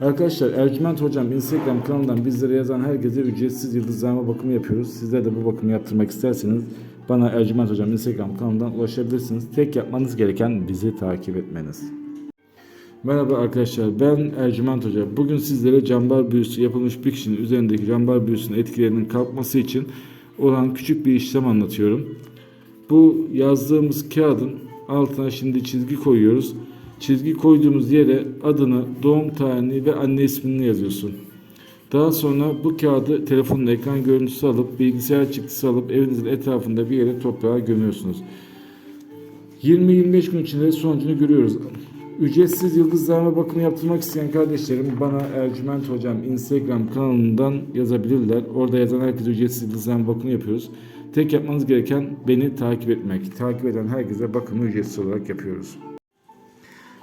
Arkadaşlar Ercüment Hocam Instagram kanalından bizlere yazan herkese ücretsiz yıldızlama bakımı yapıyoruz. Sizler de bu bakımı yaptırmak isterseniz bana Ercüment Hocam Instagram kanalından ulaşabilirsiniz. Tek yapmanız gereken bizi takip etmeniz. Merhaba arkadaşlar ben Ercüment Hoca. Bugün sizlere cambar büyüsü yapılmış bir kişinin üzerindeki cambar büyüsünün etkilerinin kalkması için olan küçük bir işlem anlatıyorum. Bu yazdığımız kağıdın altına şimdi çizgi koyuyoruz. Çizgi koyduğumuz yere adını, doğum tarihini ve anne ismini yazıyorsun. Daha sonra bu kağıdı telefonun ekran görüntüsü alıp bilgisayar çıktısı alıp evinizin etrafında bir yere toprağa gömüyorsunuz. 20-25 gün içinde sonucunu görüyoruz. Ücretsiz yıldızlarına bakımı yaptırmak isteyen kardeşlerim bana Ercüment Hocam Instagram kanalından yazabilirler. Orada yazan herkese ücretsiz yıldızlarına bakımı yapıyoruz. Tek yapmanız gereken beni takip etmek. Takip eden herkese bakımı ücretsiz olarak yapıyoruz.